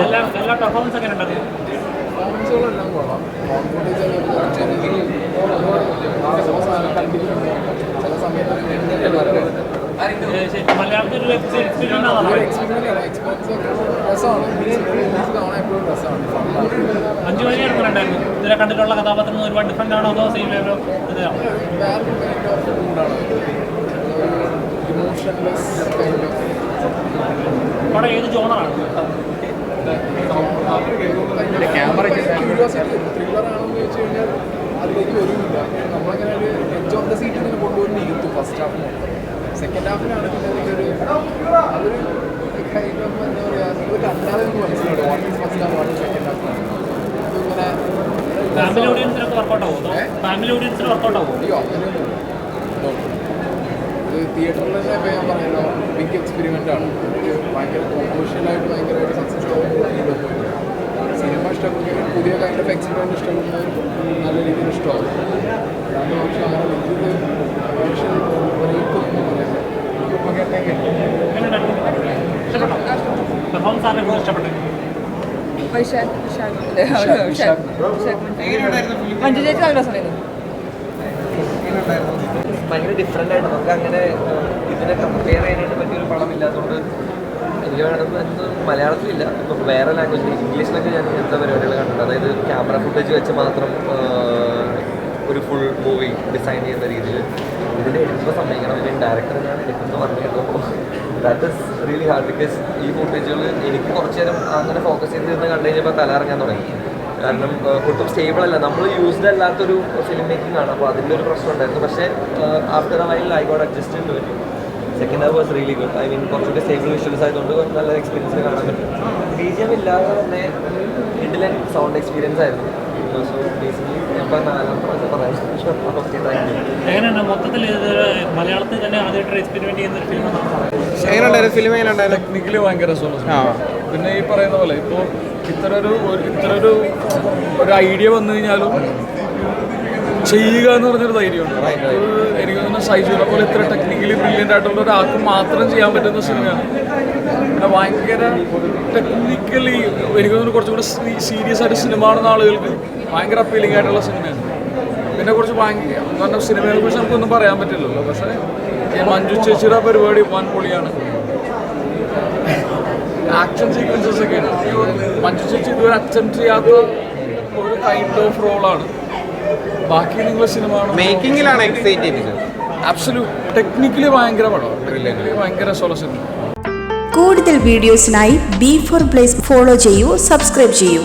എല്ലാ പെർഫോമൻസ് ഒക്കെ ഉണ്ടായിരുന്നു പെർഫോമൻസുകളെല്ലാം കൊള്ളാം കോൺഫിഡൻസ് ചില സമയത്ത് മലയാളത്തിൽ ഒരു എക്സ്പീരിയൻസ് ആണോ എക്സ്പീരിയൻസ് എക്സ്പീരിയൻസ് രസമാണ് എക്സ്പീരിയൻസ് കാണാൻ എപ്പോഴും രസമാണ് ഫണ്ണാണ് അഞ്ചു മണി എടുക്കുന്നുണ്ടായിരുന്നു ഇതിലെ കണ്ടിട്ടുള്ള കഥാപാത്രങ്ങൾ ഒരുപാട് ഡിഫറെന്റ് ആണോ അതോ സെയിം ആണോ പടം ഏത് കഴിഞ്ഞാൽ അതിലേക്ക് വരുന്നില്ല നമ്മളങ്ങനെ ഒരു എഡ്ജ് ഓഫ് ദ സീറ്റ് ഇങ്ങനെ കൊണ്ടുപോയി ഇരുത്തും ഫസ്റ്റ് ഹാഫ് സെക്കൻഡ് ഹാഫിലാണ് ഒരു ഫസ്റ്റ് ഫാമിലി ഫാമിലി ഓഡിയൻസിന് ഇത് തിയേറ്ററിൽ തന്നെ ഇപ്പോൾ ഞാൻ പറയുന്നത് ബിഗ് എക്സ്പെരിമെന്റ് ആണ്. ഒരു ഭയങ്കര കൊമേഴ്ഷ്യലായിട്ട് ഭയങ്കരമായിട്ട് സക്സസ് ആവുന്ന സിനിമ ഇഷ്ടപ്പെടുന്ന പുതിയ കൈൻഡ് ഓഫ് എക്സ്പെരിമെന്റ് ഇഷ്ടപ്പെടുന്നവർ നല്ല രീതിയിൽ ഇഷ്ടമാവും അല്ലാണ്ട് പക്ഷേ അങ്ങനെ വലിയൊരു കൊമേഴ്ഷ്യൽ ബ്രേക്കൊന്നും പെർഫോമൻസ് ആരുടെ കൂടുതൽ ഇഷ്ടപ്പെട്ടത് വൈശാഖ് മഞ്ജു ചേച്ചി നല്ല രസമായിരുന്നു ഭയങ്കര ഡിഫറെന്റ് ആയിട്ട് നമുക്ക് അങ്ങനെ ഇതിനെ കമ്പയർ ചെയ്യാനായിട്ട് പറ്റിയൊരു പടം ഇല്ലാത്തതുകൊണ്ട് എനിക്ക് വേണമെന്ന് മലയാളത്തിലില്ല. ഇപ്പൊ വേറെ ലാംഗ്വേജിൽ ഇംഗ്ലീഷിലൊക്കെ ഞാൻ ഇങ്ങനത്തെ പരിപാടികൾ കണ്ടിട്ടുണ്ട് അതായത് ക്യാമറ ഫുട്ടേജ് വെച്ച് മാത്രം ഒരു ഫുൾ മൂവി ഡിസൈൻ ചെയ്യുന്ന രീതിയിൽ ഇതിന്റെ എഡിറ്റർ സമ്മതിക്കണം. ഇതിന്റെ ഡയറക്ടർ ഞാൻ എടുക്കുന്നു പറഞ്ഞിരുന്നു. That is really hard because ഈ ഫുട്ടേജുകൾ എനിക്ക് കുറച്ച് നേരം അങ്ങനെ ഫോക്കസ് ചെയ്തിരുന്ന് കണ്ടു കഴിഞ്ഞപ്പോൾ തല ഇറങ്ങാൻ തുടങ്ങി. കാരണം ഒട്ടും സ്റ്റേബിൾ അല്ല. നമ്മൾ യൂസ്ഡ് അല്ലാത്തൊരു ഫിലിം മേക്കിംഗ് ആണ്. അപ്പോൾ അതിന്റെ ഒരു പ്രശ്നം ഉണ്ടായിരുന്നു. പക്ഷേ after while I got adjust to it second half was really good I mean കുറച്ചുകൂടി സ്റ്റേബിൾ വിഷ്വൽസ് ആയതുകൊണ്ട് നല്ല എക്സ്പീരിയൻസ് കാണാൻ പറ്റും. ബി ജി എം ഇല്ലാതെ തന്നെ ഇഡിലൻ സൗണ്ട് എക്സ്പീരിയൻസ് ആയിരുന്നു. എങ്ങനെയാണ് മൊത്തത്തിൽ മലയാളത്തിൽ തന്നെ ആദ്യമായിട്ട് എക്സ്പെരിമെന്റ് ചെയ്യുന്ന ഒരു ഫിലിമാണ് എങ്ങനെയുണ്ടായിരുന്നു ഫിലിം ടെക്നിക്കലി ഭയങ്കര രസമാണ് ആ. പിന്നെ ഈ പറയുന്ന പോലെ ഇപ്പോൾ ഇത്ര ഒരു ഒരു- ഇത്ര ഒരു ഒരു ഐഡിയ വന്നു കഴിഞ്ഞാലും ചെയ്യുക എന്ന് പറഞ്ഞൊരു ധൈര്യമുണ്ട്. എനിക്ക് തോന്നുന്നു സൈജുവിനെ പോലെ ഇത്ര ടെക്നിക്കലി ബ്രില്യന്റ് ആയിട്ടുള്ള ഒരാൾക്ക് മാത്രം ചെയ്യാൻ പറ്റുന്ന സിനിമയാണ്. പിന്നെ ഭയങ്കര ടെക്നിക്കലി എനിക്ക് തോന്നുന്നു കുറച്ചും കൂടെ സീരിയസ് ആയിട്ട് സിനിമ കാണുന്ന ആളുകൾക്ക് ഭയങ്കര അപ്പീലിംഗ് ആയിട്ടുള്ള സിനിമയാണ്. പിന്നെ കുറച്ച് ഭയങ്കര പറഞ്ഞാൽ സിനിമയെ കുറിച്ച് നമുക്കൊന്നും പറയാൻ പറ്റില്ലല്ലോ. പക്ഷേ ഈ മഞ്ജു ചേച്ചിയുടെ പരിപാടി വൻ പൊളിയാണ്. ആക്ഷൻ സീക്വൻസസ് ഒക്കെയാണ്. മഞ്ജു ചേച്ചി ഇതുവരെ അറ്റംപ്റ്റ് ചെയ്യാത്ത ഒരു കൈൻഡ് ഓഫ് റോളാണ് ബാക്കി നിങ്ങൾ സിനിമ മേക്കിങ്ങിലാണ് എക്സൈറ്റ് ചെയ്തത്. ആബ്സല്യൂട്ട് ടെക്നിക്കലി ഭയങ്കര പടമാണ് ഭയങ്കര രസമുള്ള സിനിമ കൂടുതൽ വീഡിയോസിനായി ബി ഫോർ പ്ലേസ് ഫോളോ ചെയ്യൂ സബ്സ്ക്രൈബ് ചെയ്യൂ.